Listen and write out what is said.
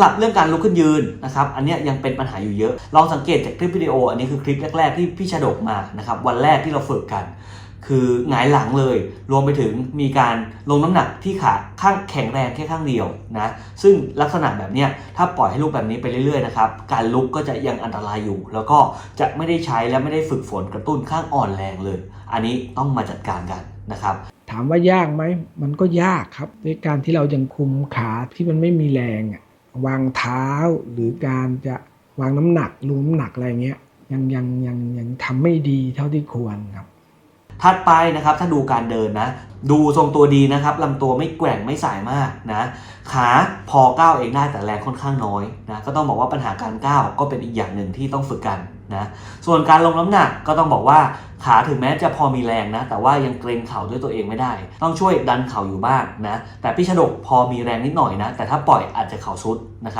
สำหรับเรื่องการลุกขึ้นยืนนะครับ อันนี้ยังเป็นปัญหาอยู่เยอะ ลองสังเกตจากคลิปวิดีโอ อันนี้คือคลิปแรก ๆ ที่พี่ชาดกมานะครับ วันแรกที่เราฝึกกัน คือหงายหลังเลย รวมไปถึงมีการลงน้ำหนักที่ขาข้างแข็งแรงแค่ข้างเดียวนะ ซึ่งลักษณะแบบนี้ถ้าปล่อยให้ลุกแบบนี้ไปเรื่อยๆนะครับ การลุกก็จะยังอันตรายอยู่ แล้วก็จะไม่ได้ใช้และไม่ได้ฝึกฝนกระตุ้นข้างอ่อนแรงเลย อันนี้ต้องมาจัดการกันนะครับถามว่ายากไหม มันก็ยากครับด้วยการที่เรายังคุมขาที่มันไม่มีแรงอะ วางเท้าหรือการจะวางน้ำหนักลุงน้ำหนักอะไรเงี้ยยังยังยังยังทำไม่ดีเท่าที่ควรครับถัดไปนะครับถ้าดูการเดินนะ ดูทรงตัวดีนะครับลำตัวไม่แกว่งไม่สายมากนะขาพอก้าวเองได้แต่แรงค่อนข้างน้อยนะก็ต้องบอกว่าปัญหาการก้าวก็เป็นอีกอย่างหนึ่งที่ต้องฝึกกันนะส่วนการลงน้ำหนักก็ต้องบอกว่าขาถึงแม้จะพอมีแรงนะ แต่ว่ายังเกรงเข่าด้วยตัวเองไม่ได้ ต้องช่วยดันเข่าอยู่บ้างนะแต่พี่ชดกพอมีแรงนิดหน่อยนะ แต่ถ้าปล่อยอาจจะเข่าซุดนะครับ